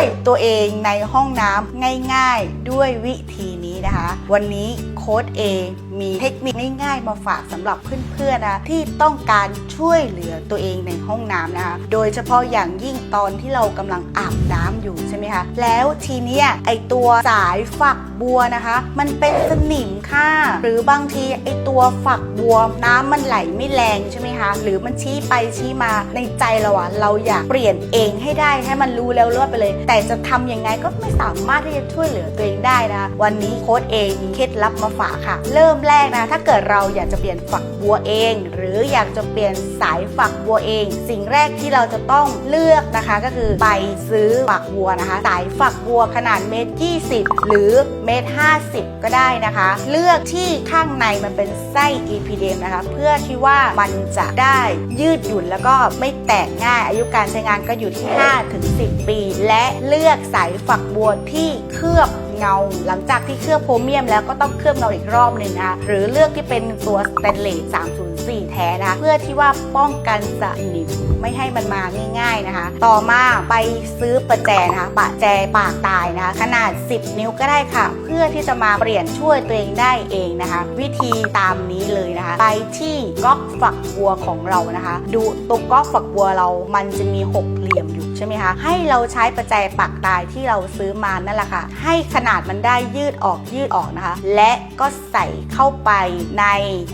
วยตัวเองในห้องน้ำง่าย ๆ ด้วยวิธีนี้นะคะ วันนี้โค้ดเอมีเทคนิคง่ายๆมาฝากสำหรับเพื่อนๆนะที่ต้องการช่วยเหลือตัวเองในห้องน้ำนะคะโดยเฉพาะอย่างยิ่งตอนที่เรากำลังอาบน้ำอยู่ใช่ไหมคะแล้วทีนี้ไอตัวสายฝักบัวนะคะ มันเป็นสนิมค่ะ หรือบางทีไอตัวฝักบัวน้ำมันไหลไม่แรงใช่ไหมคะหรือมันชี้ไปชี้มาในใจเราอะเราอยากเปลี่ยนเองให้ได้ให้มันรู้แล้วรอดไปเลย แต่จะทำยังไงก็ไม่สามารถที่จะช่วยเหลือตัวเองได้นะคะวันนี้โค้ดเองมีเคล็ดลับมาฝากค่ะ เริ่มแรกนะถ้าเกิดเราอยากจะเปลี่ยนฝักบัวเอง หรืออยากจะเปลี่ยนสายฝักบัวเอง สิ่งแรกที่เราจะต้องเลือกนะคะ ก็คือไปซื้อฝักบัวนะคะ สายฝักบัวขนาดเมตร20 หรือเมตร50 ก็ได้นะคะ เลือกที่ข้างในมันเป็นไส้ EPDM นะคะ เพื่อที่ว่ามันจะได้ยืดหยุ่นแล้วก็ไม่แตกง่ายอายุการใช้งานก็อยู่ที่ 5-10 ปี และเลือกสายฝักบัวที่เคลือบ เงา หลังจากที่เคลือบโพรเมียมแล้วก็ต้องเคลือบเงาอีกรอบหนึ่งนะคะหรือเลือกที่เป็นตัวสแตนเลส304 แท้นะคะเพื่อที่ว่าป้องกันสนิมไม่ให้มันมาง่าย ๆนะคะ ต่อมาไปซื้อประแจนะคะปะแจปากตายนะคะขนาด 10 นิ้วก็ได้ค่ะ เพื่อที่จะมาเปลี่ยนช่วยตัวเองได้เองนะคะ วิธีตามนี้เลยนะคะ ไปที่ก๊อกฝักบัวของเรานะคะ ดูตรงก๊อกฝักบัวเรามันจะมีหกเหลี่ยมอยู่ ช่ไหมคะให้เราใช้ประแจปากตายที่เราซื้อมานั่นแหละค่ะ ให้ขนาดมันได้ยืดออกยืดออกนะคะ และก็ใส่เข้าไปใน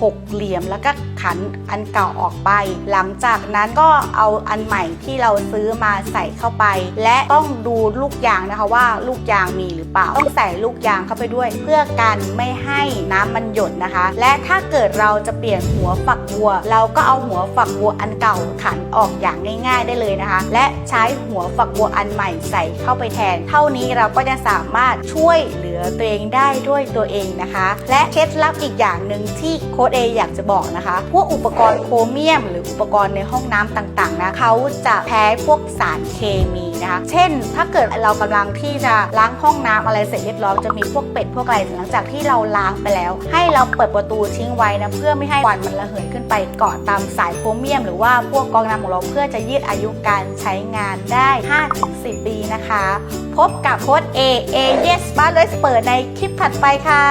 หกเหลี่ยมแล้วก็ขันอันเก่าออกไป หลังจากนั้นก็เอาอันใหม่ที่เราซื้อมาใส่เข้าไป และต้องดูลูกยางนะคะว่าลูกยางมีหรือเปล่า ต้องใส่ลูกยางเข้าไปด้วย เพื่อกันไม่ให้น้ำมันหยดนะคะ และถ้าเกิดเราจะเปลี่ยนหัวฝักบัว เราก็เอาหัวฝักบัวอันเก่าขันออกอย่างง่าย ๆ ได้เลยนะคะ และใช้หัวฝักบัวอันใหม่ใส่เข้าไปแทน เท่านี้เราก็จะสามารถช่วยเหลือตัวเองได้ด้วยตัวเองนะคะ และเคล็ดลับอีกอย่างหนึ่งที่โค้ดเออยากจะบอกนะคะ พวกอุปกรณ์โครเมียม หรืออุปกรณ์ในห้องน้ำต่างๆนะเขาจะแพ้พวกสารเคมีนะคะ เช่น ถ้าเกิดเรากำลังที่จะล้างห้องน้ำอะไรเสร็จเรียบร้อยจะมีพวกเป็ดพวกอะไรหลังจากที่เราล้างไปแล้ว ให้เราเปิดประตูทิ้งไว้นะเพื่อไม่ให้ควันมันระเหยขึ้นไปเกาะตามสายโครเมียม หรือว่าพวกกรองน้ำของเราเพื่อจะยืดอายุการใช้งานได้ 5-10 ปีนะคะ พบกับโค้ด A A Yes บ้านเลยเปิดในคลิปถัดไปค่ะ